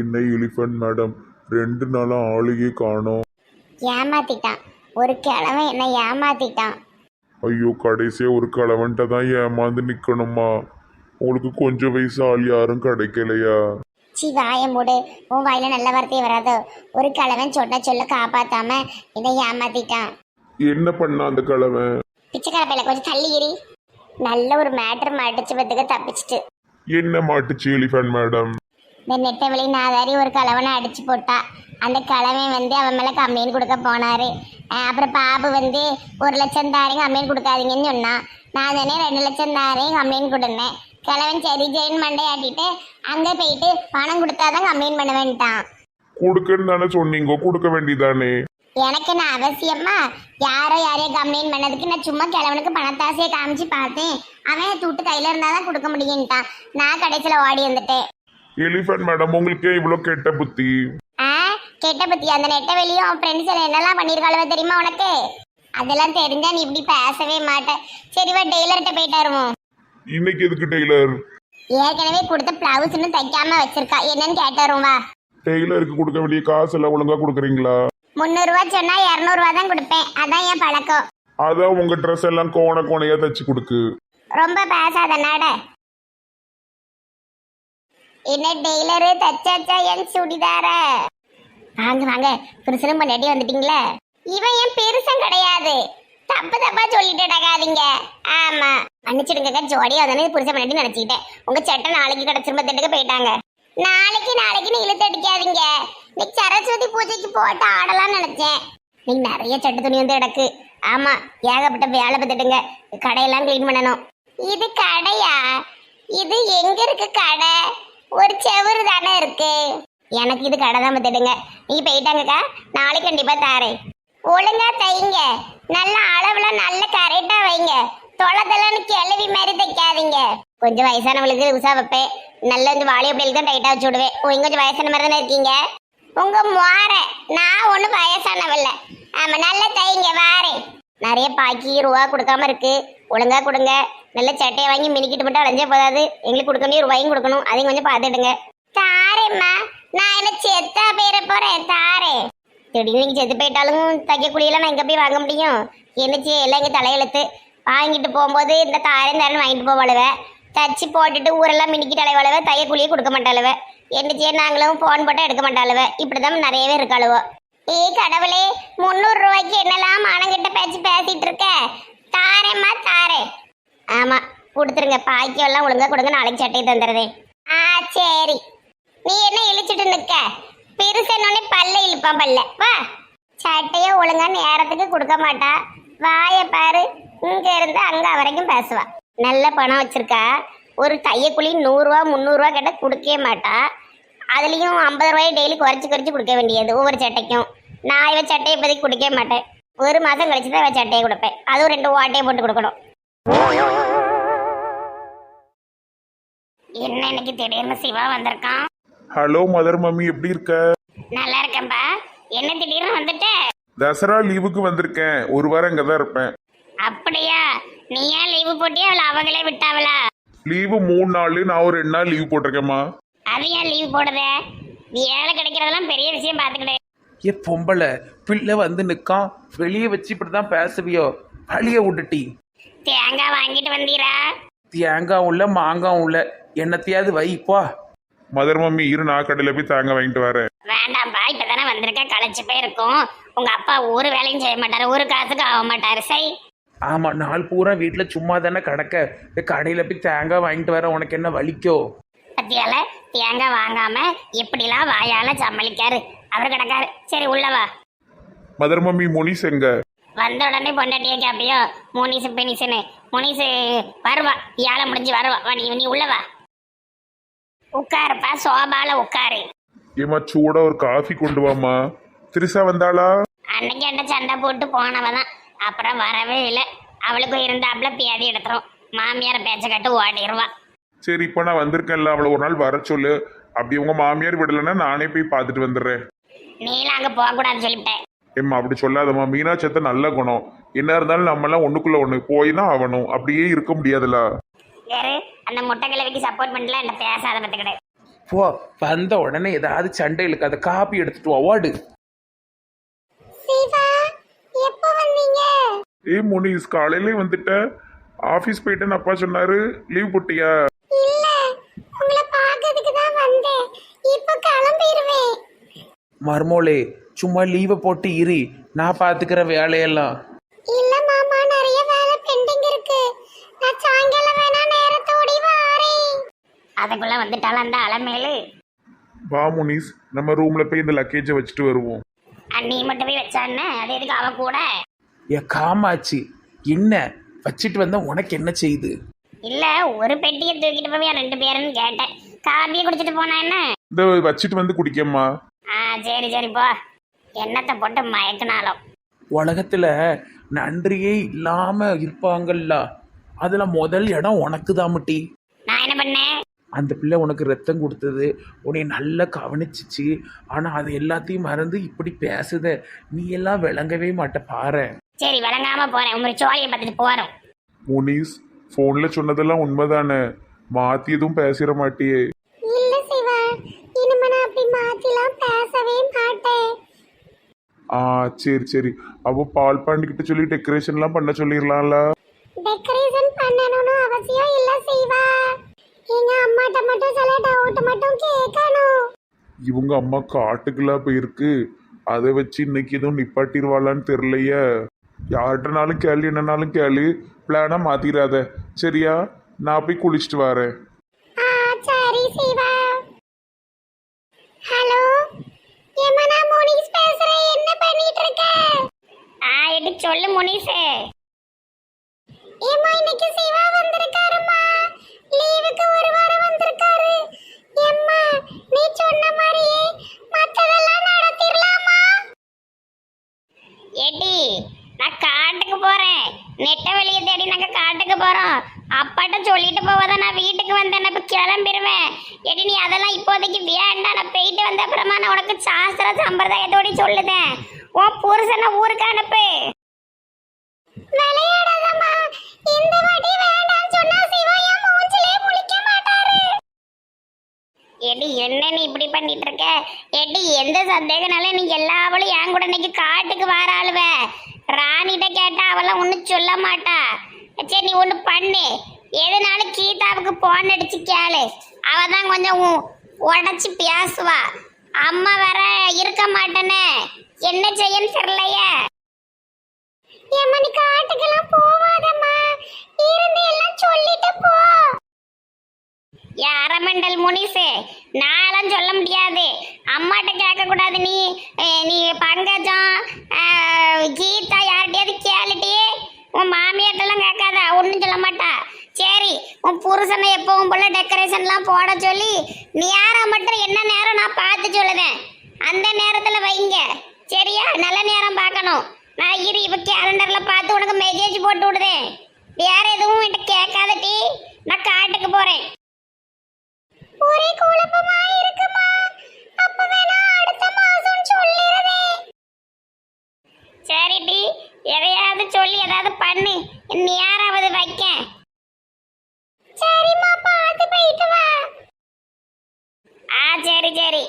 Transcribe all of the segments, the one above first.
என்ன elephant madam ரெண்டு நாளா ஆளையே காணோம். ஏமாத்திட்டான். ஒரு கிழவன் என்ன ஏமாத்திட்டான். ஐயோ கடைசியா ஒரு கலவன்ட்ட தான் ஏமாந்து நிக்கணுமா? உங்களுக்கு கொஞ்சம் வயசு ஆள் யாரும் கிடைக்கலையா? சி வாய மூடு. உன் வாயில நல்ல வார்த்தையே வராதோ? ஒரு கிழவன் சொன்ன சொல்ல காப்பாத்தாம என்னை ஏமாத்திட்டான். என்ன பண்ணா அந்த கலவன் பிச்சைக்கார பையில கொஞ்சம் தள்ளி இரி நல்ல ஒரு மேட்டர் மாட்டுச்சு பத்துக்க தப்பிச்சிட்டு. என்ன மாட்டுச்சு எலிஃபண்ட் மேடம் இந்த நெட்ட வெளி நாதாரி ஒரு கலவனை அடிச்சு போட்டா. அந்த கலவன் வந்து அவன் மேல கம்ப்ளைண்ட் கொடுக்க போனாரு. அப்புறம் பாபு வந்து ஒரு லட்சம் தாரேங்க கம்ப்ளைண்ட் கொடுக்காதீங்கன்னு சொன்னான் நான் தானே ரெண்டு லட்சம் தாரேன் கம்ப்ளைண்ட் கொடுனேன் கிழவன் சரி ஜெயின் மண்டையாட்டிட்டு அங்க போயிட்டு பணம் கொடுத்தாதான் கம்ப்ளைண்ட் பண்ண வேண்டாம் கொடுக்கன்னு தானே சொன்னீங்க கொடுக்க வேண்டியதானே? எனக்கு என்ன அவசியமா? யாரோ யாரையோ கம்ப்ளைண்ட் பண்ணதுக்கு நான் சும்மா கிழவனுக்கு பணத்தாசையை காமிச்சு பார்த்தேன். அவன் தூட்டு கையில இருந்தாதான் கொடுக்க முடியும்ட்டான். நான் கடைசியில ஓடி வந்துட்டேன். எலிஃபண்ட் மேடம் உங்களுக்கே இவ்வளோ கெட்ட புத்தி. ஆ கெட்ட பத்தி. அந்த நெட்ட வெளியும் அவன் ஃப்ரெண்ட்ஸ் என்னெல்லாம் பண்ணியிருக்காளோ தெரியுமா உனக்கு? அதெல்லாம் தெரிஞ்சா நீ இப்படி பேசவே மாட்ட. சரி வா டெய்லர்கிட்ட போயிட்டாருவோம் இன்னைக்கு எதுக்கு டெய்லர் ஏற்கனவே கொடுத்த பிளவுஸ் இன்னும் தைக்காம வச்சிருக்கா. என்னன்னு கேட்டாரும் வா. டெய்லருக்கு கொடுக்க வேண்டிய காசு எல்லாம் ஒழுங்கா கொடுக்குறீங்களா? முந்நூறுரூவா சொன்னா இரநூறுவா தான் கொடுப்பேன். அதான் என் பழக்கம். அதான் உங்க ட்ரெஸ் எல்லாம் கோண கோணையா தச்சு கொடுக்கு. ரொம்ப பேசாத நட. என்ன டெய்லரு தச்சாச்சா என் சுடிதார? வாங்க வாங்க. புருஷனும் பொண்டாட்டி வந்துட்டீங்களே? இவன் என் பெருசன் கிடையாது. தப்பு தப்பா சொல்லிட்டு நடக்காதீங்க. ஆமா. மன்னிச்சிடுங்க ஜோடியா தானே புருஷன் பண்ணி நினைச்சுக்கிட்டேன். உங்க சட்டை நாளைக்கு கிடைச்சிரும்ப திட்டுக்கு போயிட்டாங்க. நாளைக்கு நாளைக்குன்னு இழுத்து அடிக்காதீங்க. நீ சரஸ்வதி பூஜைக்கு போட்டு ஆடலாம்னு நினைச்சேன். நீ நிறைய சட்டை துணி வந்து கிடக்கு. ஆமா ஏகப்பட்ட வேலை பார்த்துட்டுங்க. கடையெல்லாம் கிளீன் பண்ணணும். இது கடையா? இது எங்க இருக்கு கடை? ஒரு செவுரு தானே இருக்கு. எனக்கு இது கடை தான் பார்த்துடுங்க. நீ போயிட்டாங்கக்கா நாளைக்கு கண்டிப்பா தாரேன். ஒழுங்கா தைங்க. நல்ல அளவுல நல்ல கரெக்டா வைங்க. தொலைதலன்னு கிளவி மாதிரி தைக்காதீங்க. கொஞ்சம் வயசானவங்களுக்கு உசா வைப்பேன். நல்ல இந்த வாலி அப்படியில் தான் டைட்டா வச்சு விடுவேன். உங்க கொஞ்சம் வயசான மாதிரி தானே இருக்கீங்க? உங்க மோர நான் ஒன்றும் வயசானவில்லை ஆமா நல்ல தைங்க வாரேன். நிறைய பாக்கி ரூபா கொடுக்காம இருக்கு. ஒழுங்கா கொடுங்க. நல்ல சட்டையை வாங்கி மினிக்கிட்டு மட்டும் அலைஞ்சே போதாது. எங்களுக்கு கொடுக்க வேண்டிய ரூபாயும் கொடுக்கணும். அதையும் கொஞ்சம் பார்த்துடுங்க தாரேம்மா நான் என்ன செத்தா போயிட போறேன் தாரேன் திடீர்னு நீங்க செத்து போயிட்டாலும் தைக்க குழியெல்லாம் நான் எங்க போய் வாங்க முடியும்? என்னச்சு எல்லாம் எங்க தலையெழுத்து. வாங்கிட்டு போகும்போது இந்த தாரேன் தாரேன்னு வாங்கிட்டு போவாளுவ. தச்சு போட்டுட்டு ஊரெல்லாம் மினிக்கிட்டு அலைவாளுவ. தைய கூலியே கொடுக்க மாட்டாளுவ. என்னச்சு நாங்களும் ஃபோன் போட்டால் எடுக்க மாட்டாளுவ. இப்படிதான் நிறையவே இருக்காளுவோ. ஏய் கடவுளே முந்நூறு ரூபாய்க்கு என்னெல்லாம் மானங்கிட்ட பேச்சு பேசிட்டு இருக்க? தாரேம்மா தாரேன் ஆமா கொடுத்துருங்க. பாக்கியம் எல்லாம் ஒழுங்கா கொடுங்க நாளைக்கு சட்டையை தந்துடுறதே ஆ சரி. நீ என்ன இழிச்சிட்டு நிக்க? பெருசனோடனே பல்ல இழுப்பான் பல்ல. வா. சட்டையை ஒழுங்கா நேரத்துக்கு கொடுக்க மாட்டா. வாய பாரு. இங்க இருந்து அங்க வரைக்கும் பேசுவா. நல்ல பணம் வச்சிருக்கா. ஒரு தையக்குழி நூறுரூவா முந்நூறுரூவா கேட்டால் கொடுக்கவே மாட்டா. அதுலேயும் ஐம்பது ரூபாய் டெய்லி குறைச்சி குறைச்சி கொடுக்க வேண்டியது ஒவ்வொரு சட்டைக்கும். நான் இவன் சட்டையை பற்றி கொடுக்கவே மாட்டேன். ஒரு மாதம் கழிச்சு தான் இவ சட்டையை கொடுப்பேன். அதுவும் ரெண்டு ஓட்டையை போட்டு கொடுக்கணும். என்ன இன்னைக்கு திடீர்னு சிவா வந்திருக்கான்? ஹலோ மதர் மம்மி எப்படி இருக்க? நல்லா இருக்கேன்பா. என்ன திடீர்னு வந்துட்ட? தசரா லீவுக்கு வந்திருக்கேன். ஒரு வாரம் இங்கே தான் இருப்பேன். அப்படியா? நீ ஏன் லீவு போட்டியா? அவளை அவங்களே விட்டாவளா? லீவு மூணு நாள் நான் ஒரு ரெண்டு நாள் லீவ் போட்டிருக்கேம்மா. அது ஏன் லீவு போடுத? வேலை கிடைக்கிறதெல்லாம் பெரிய விஷயம் பார்த்துக்கிட்டே ஏ பொம்பளை பிள்ளை வந்து நிற்கான் வெளியே வச்சு இப்படி தான் பேசுவியோ? வழிய விட்டுட்டி. தேங்காய் வாங்கிட்டு வந்தீரா? தேங்காயும் இல்லை மாங்காயும் இல்லை. என்னத்தையாவது வைப்பா மதர் மம்மி இரு நான் கடையில் போய் தேங்காய் வாங்கிட்டு வரேன். வேண்டாம்ப்பா இப்பதானே வந்திருக்க களைச்சு போயிருக்கும். உங்க அப்பா ஒரு வேலையும் செய்ய மாட்டாரு. ஒரு காசுக்கு ஆக மாட்டாரு. சரி ஆமாம் நாள் பூரா வீட்டில் சும்மா தானே கிடக்க. இந்த கடையில் போய் தேங்காய் வாங்கிட்டு வர உனக்கு என்ன வலிக்கோ? பத்தியால தேங்காய் வாங்காம எப்படிலாம் வாயால சமாளிக்காரு. அவர் கிடக்காரு. சரி உள்ளவா மதர் மம்மி முனிஸ் எங்க? வந்த உடனே பொண்டாட்டியே கேப்பியோ முனிசு பெனிசுன்னு முனிசு வருவா. ஏழை முடிஞ்சு வருவா. வா நீ நீ உள்ளவா உட்காருப்பா சோபால உட்காரு. ஏமா சூடா ஒரு காஃபி கொண்டு வாமா திரிசா வந்தாளா? அன்னைக்கு என்ன சண்டை போட்டு போனவ தான். அப்புறம் வரவே இல்லை. அவளுக்கும் இருந்தாப்புல பேதி எடுத்துரும். மாமியார பேச்ச கட்டு ஓடிடுவா சரி இப்போ நான் வந்திருக்கேன்ல. அவளை ஒரு நாள் வர சொல்லு. அப்படி உங்க மாமியார் விடலைன்னா நானே போய் பார்த்துட்டு வந்துடுறேன். நீலாம் அங்க போக கூடாதுன்னு சொல்லிவிட்டேன். ஏம்மா அப்படி சொல்லாதம்மா. மீனாட்சத்தை நல்ல குணம். என்ன இருந்தாலும் நம்மலாம் ஒண்ணுக்குள்ள ஒண்ணு போய் தான் ஆகணும். அப்படியே இருக்க முடியாதுல்ல. வேறு அந்த முட்டை கிழவிக்கு சப்போர்ட் பண்ணல என்ன பேசாத பத்துக்கிடு போ வந்த உடனே ஏதாவது சண்டை இழுக்காத காப்பி எடுத்துட்டு சிவா எப்போ வந்தீங்க? ஏய் முனிஸ் காலையிலே வந்துட்ட. ஆஃபீஸ் போயிட்டேன்னு அப்பா சொன்னாரு. லீவ் போட்டியா? இல்ல உங்களை பார்க்கிறதுக்கு தான் வந்தேன். இப்போ கிளம்பிடுவேன் மர்மோளே சும்மா லீவை போட்டு இரு. நான் பார்த்துக்கிற வேலையெல்லாம். இல்ல மாமா நிறைய வேலை பெண்டிங் இருக்கு. நான் சாயங்காலம் வேணா நேரத்தோடி வாரேன் அதுக்குள்ள வந்துட்டால அந்த அலமேலு? வா முனிஸ். நம்ம ரூம்ல போய் இந்த லக்கேஜை வச்சுட்டு வருவோம். நீ மட்டும் போய் வச்சான்னு அது எதுக்கு அவ கூட? ஏ காமாச்சு என்ன? வச்சிட்டு வந்தா உனக்கு என்ன செய்யுது இல்ல ஒரு பெட்டியை தூக்கிட்டு போய் ரெண்டு பேருன்னு கேட்டேன். காபியை குடிச்சிட்டு போனா என்ன? இந்த வச்சுட்டு வந்து குடிக்கம்மா. ஆ சரி சரி போ. என்னத்தை போட்டு மயக்கினாலும். உலகத்துல நன்றியே இல்லாம இருப்பாங்கல்ல. அதுல முதல் இடம் உனக்கு தான் முட்டி. நான் என்ன பண்ணேன்? அந்த பிள்ளை உனக்கு ரத்தம் கொடுத்தது. உன்னை நல்லா கவனிச்சிச்சு. ஆனா அது எல்லாத்தையும் மறந்து இப்படி பேசுத. நீ எல்லாம் விளங்கவே மாட்ட பாரு. சரி விளங்காம போறேன். உங்க சோழியை பார்த்துட்டு போறோம். முனிஸ் ஃபோன்ல சொன்னதெல்லாம் உண்மைதானே? மாத்தி எதுவும் பேசிட மாட்டியே இல்ல சிவா இனிமே நான் அப்படி மாத்திலாம் பேசவே மாட்டேன் ஆ சரி சரி. அவ பால் பாண்டிக்கிட்ட சொல்லி டெக்கரேஷன்லாம் பண்ண சொல்லிடலாம்ல டெக்கரேஷன் பண்ணணும்னு அவசியம் இல்ல சிவா. எங்க அம்மாட்ட மட்டும் சில டவுட் மட்டும் கேட்கணும் இவங்க அம்மா காட்டுக்குலாம் போயிருக்கு. அதை வச்சு இன்னைக்கு எதுவும் நிப்பாட்டிடுவாளான்னு தெரியலையே. யார்கிட்டனாலும் கேளு என்னனாலும் கேளு. பிளானா மாத்திராத. சரியா? நான் போய் குளிச்சுட்டு வரேன். சொல்லு முனிசே ஏமா இன்னைக்கு சிவா வந்திருக்காருமா லீவுக்கு ஒரு வாரம் வந்திருக்காரு எம்மா நீ சொன்ன மாதிரியே மத்ததெல்லாம் நடத்திடலாமா எடி நான் காட்டுக்கு போறேன் நெட்ட வெளியே தேடி நாங்க காட்டுக்கு போறோம் அப்பாட்ட சொல்லிட்டு போவதா நான் வீட்டுக்கு வந்தேன் இப்ப கிளம்பிடுவேன் எடி நீ அதெல்லாம் இப்போதைக்கு வேண்டாம் நான் போயிட்டு வந்த அப்புறமா நான் உனக்கு சாஸ்திர சம்பிரதாயத்தோட சொல்லுதேன் உன் புருஷனை ஊருக்கு அனுப்பு விளையாடாதம்மா இந்த வாட்டி வேண்டாம் சொன்னா சிவா என் மூஞ்சிலே முழிக்க மாட்டாரு எடி என்ன நீ இப்படி பண்ணிட்டு இருக்க எடி எந்த சந்தேகனால நீ எல்லாவளும் என் கூட இன்னைக்கு காட்டுக்கு வர ஆளுவ ராணிகிட்ட கேட்டா அவெல்லாம் ஒன்றும் சொல்ல மாட்டா. சரி நீ ஒன்று பண்ணு. எதுனாலும் கீதாவுக்கு போன் அடிச்சு கேளு. அவ தான் கொஞ்சம் உடச்சி பேசுவா. அம்மா வேற இருக்க மாட்டேனே என்ன செய்யன்னு தெரியலையே. ஏம்மா நீ காட்டுக்கெல்லாம் போவா. அரமண்டல் முனிசு நான்லாம் சொல்ல முடியாது. அம்மாட்ட கேட்கக்கூடாது நீ. நீ பங்கஜம் கீதா யார்கிட்டயாவது கேளுட்டி உன் மாமியார்ட்டெல்லாம் கேட்காத ஒன்றும் சொல்ல மாட்டா. சரி உன் புருஷனை எப்பவும் போல டெக்கரேஷன்லாம் போட சொல்லி நேரம் மட்டும் என்ன நேரம் நான் பார்த்து சொல்லுதேன் அந்த நேரத்தில் வைங்க. சரியா? நல்ல நேரம் பார்க்கணும். நான் இரு இப்போ கேலண்டரில் பார்த்து உனக்கு மெசேஜ் போட்டு விடுதேன். வேறு எதுவும் என்கிட்ட கேட்காதட்டி நான் காட்டுக்கு போகிறேன் ஒரே குழப்பமா இருக்குமா? அப்ப வேணா அடுத்த மாசம் சொல்லிடுறே சரிடி எதையாவது சொல்லி ஏதாவது பண்ணு. நேராவது வைக்க சரிம்மா பார்த்து போயிட்டு வா. ஆ சரி சரி.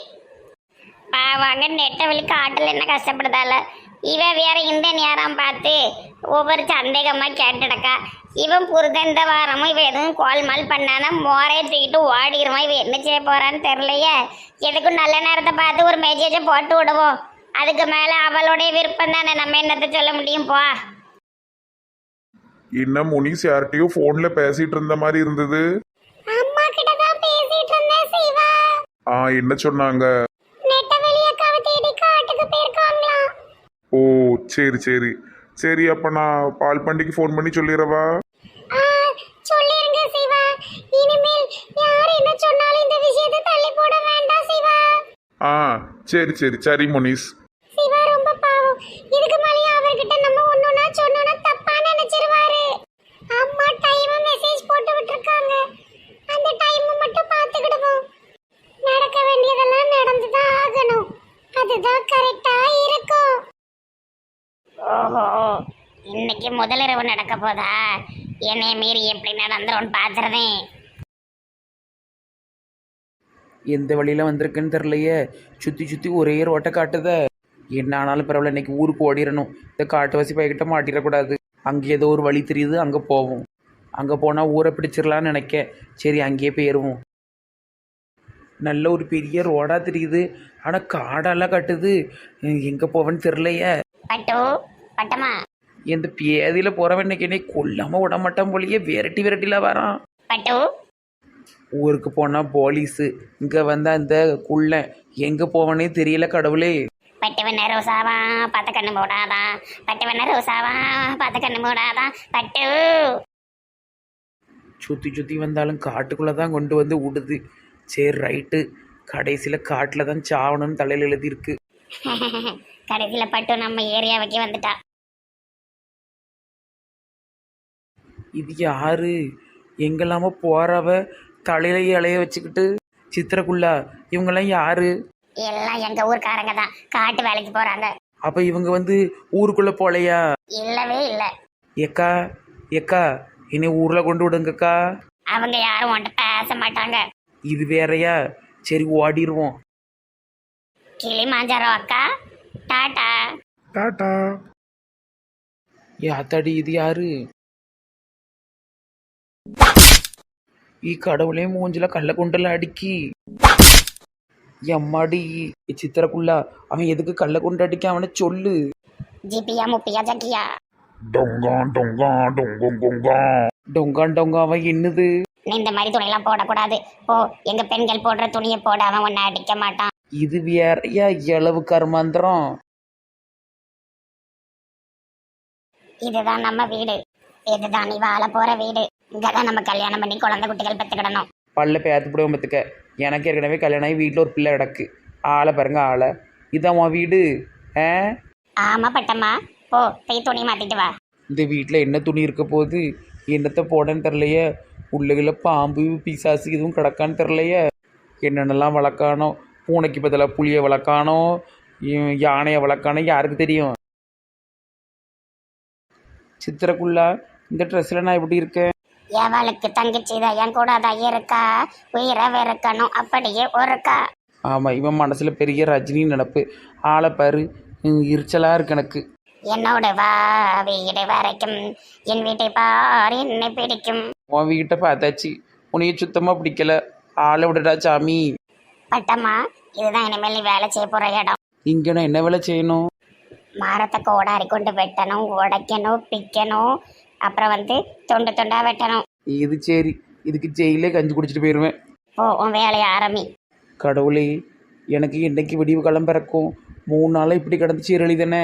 பாவாங்க நெட்டவழி காட்டில் என்ன கஷ்டப்படுதால? இவ வேற இந்த நேரம் பார்த்து ஒவ்வொரு சந்தேகமா கேட்டுடக்கா. இவன் புருதன் இந்த வாரமும் இவ எதுவும் கோல்மால் பண்ணானா மோரையை தூக்கிட்டு ஓடிடுவான் இவ என்ன செய்ய போறான்னு தெரியலையே. எதுக்கும் நல்ல நேரத்தை பார்த்து ஒரு மெசேஜை போட்டு விடுவோம். அதுக்கு மேல அவளுடைய விருப்பம் தானே. நம்ம என்னத்தை சொல்ல முடியும்? போ. என்ன முனிஸ் யார்கிட்டயோ ஃபோன்ல பேசிட்டு இருந்த மாதிரி இருந்தது? அம்மா கிட்ட தான் பேசிட்டு இருந்தேன் சிவா. ஆ என்ன சொன்னாங்க நெட்டவெளி அக்காவை தேடி காட்டுக்கு போயிருக்காங்களாம் ஓ சரி சரி. சரி அப்ப நான் பால் பாண்டிக்கு ஃபோன் பண்ணி சொல்லிடவா ஆ, சொல்லிருங்க சிவா. இனிமேல் யார் என்ன சொன்னாலும் இந்த விஷயத்தை தள்ளி போட வேண்டாம் சிவா. ஆ சரி சரி. சரி முனிஸ் சிவா ரொம்ப பாவம் இதுக்கு மேலேயே அவர்கிட்ட நம்ம ஒண்ணுனா சொன்னோம்னா தப்பா நினைச்சிருவாரு அம்மா டைம் மெசேஜ் போட்டு விட்டுருக்காங்க அந்த டைம் மட்டும் பார்த்துக்கிடுவோம் நடக்க வேண்டியதெல்லாம் நடந்துதான் ஆகணும் அதுதான் கரெக்டா இருக்கும் ஓஹோ. இன்னைக்கு முதலிரவு நடக்க போதா? என்னைய மீறி எப்படி நடந்துரும் பார்த்துறதேன் எந்த வழியில் வந்திருக்குன்னு தெரிலையே சுற்றி சுற்றி ஒரே ரோட்டை காட்டுத. என்ன ஆனாலும் பரவாயில்ல இன்னைக்கு ஊருக்கு ஓடிடணும் இந்த காட்டுவாசி பைக்கிட்ட மாட்டிடக்கூடாது. அங்கே ஏதோ ஒரு வழி தெரியுது அங்கே போவோம். அங்கே போனால் ஊரை பிடிச்சிடலான்னு நினைக்க சரி அங்கேயே போயிடுவோம் நல்ல ஒரு பெரிய ரோடாக தெரியுது. ஆனால் காடெல்லாம் கட்டுது. எங்கே போவேன்னு தெரிலையே பட்டு பட்டமா? இந்த பேதியில் போகிறவன் இன்னைக்கு? என்னை கொல்லாமல் விட மாட்டான் போலியே. விரட்டி விரட்டிலாம் வரான். பட்டு? ஊருக்கு போனால் போலீஸு. இங்கே வந்தால் அந்த குள்ளை. எங்கே போவனே தெரியல கடவுளே. பட்டுவன ரோசாவா பார்த்த கண்ணு மூடாதான் பட்டுவன ரோசாவா பார்த்த கண்ணு மூடாதான் பட்டு? சுற்றி சுற்றி வந்தாலும் காட்டுக்குள்ளே தான் கொண்டு வந்து விடுது. சரி ரைட்டு. கடைசியில் காட்டில் தான் சாவணும்னு தலையில் எழுதியிருக்கு. கடைசியில பட்டு நம்ம ஏரியாவுக்கு வந்துட்டா. இது யாரு? எங்கெல்லாமோ போகிறவ தலையில இலைய வச்சுக்கிட்டு சித்திரக்குள்ளா. இவங்கெல்லாம் யாரு? எல்லாம் எங்க ஊர்க்காரங்க தான். காட்டு வேலைக்கு போறாங்க. அப்போ இவங்க வந்து ஊருக்குள்ளே போலையா? இல்லவே இல்ல. ஏக்கா ஏக்கா என்னை ஊரில் கொண்டு விடுங்கக்கா. அவங்க யாரும் உன்கிட்ட பேச மாட்டாங்க. இது வேறயா? சரி ஓடிடுவோம் கிளி மாஞ்சாரோ அக்கா? டாடா டாட்டா. ஏ அத்தாடி இது யாரு? ஈ கடவுளே மூஞ்சில கள்ள குண்டல அடிக்கி எம்மாடி சித்திரக்குள்ளா அவன் எதுக்கு கள்ள குண்டு அடிக்க அவனை சொல்லு ஜிபியா முப்பியா ஜக்கியா டொங்கான் டொங்கான் டொங்கும் டொங்கா அவன் என்னது நீ இந்த மாதிரி துணியெல்லாம் போடக்கூடாது போ எங்க பெண்கள் போடுற துணியை போட அவன் உன்னை அடிக்க மாட்டான் இது வேறயா இளவு கர்மாந்திரம் இதுதான் நம்ம வீடு இதுதான் நீ வாழ போற வீடு இங்கதான் நம்ம கல்யாணம் பண்ணி குழந்தை குட்டிகள் பெற்றுக்கிடணும் பல்ல பேத்து போடுவோம் பத்துக்க. எனக்கு ஏற்கனவே கல்யாணம் ஆகி வீட்டில் ஒரு பிள்ளை கிடக்கு. ஆளை பாருங்க ஆளை. இதான் உன் வீடு. ஆ? ஆமா பட்டம்மா. போ போய் துணி மாத்திட்டு வா. இந்த வீட்டில் என்ன துணி இருக்க போகுது? என்னத்தை போடன்னு தெரிலையே உள்ளுகள பாம்பு பிசாசு எதுவும் கிடக்கான்னு தெரிலையே என்னென்னலாம் வளர்க்கானோ? பூனைக்கு பதிலாக புளியை வளர்க்கானோ? இ- யானையை வளர்க்கானோ யாருக்கு தெரியும்? சித்திரக்குள்ளா இந்த ட்ரெஸ்ஸில் நான் எப்படி இருக்கேன்? எவளுக்கு தங்கச்சி தான் என் கூட தான் இருக்கா? உயிரை வெறுக்கணும். அப்படியே ஒருக்கா. ஆமாம் இவன் மனசில் பெரிய ரஜினி நினப்பு. ஆளை பாரு இருச்சலாக இருக்கு எனக்கு. என்னோட வா வீடு வரைக்கும். என் வீட்டை பார் என்னை பிடிக்கும். உன் வீட்டை பார்த்தாச்சு. உன்னைய சுத்தமாக பிடிக்கல. ஆளை விடுடா சாமி. பட்டம்மா இதுதான் இனிமேல் நீ வேலை செய்ய போற இடம். இங்கே நான் என்ன வேலை செய்யணும்? மரத்தை கோடாரி கொண்டு வெட்டணும் உடைக்கணும் பிக்கணும். அப்புறம் வந்து தொண்டு தொண்டா வெட்டணும். இது சரி இதுக்கு ஜெயிலே கஞ்சி குடிச்சிட்டு போயிடுவேன் போ உன் வேலையை ஆரம்பி. கடவுளே எனக்கு என்னைக்கு விடிவு காலம் பிறக்கும் மூணு நாளாக இப்படி கிடந்து சீரழி தானே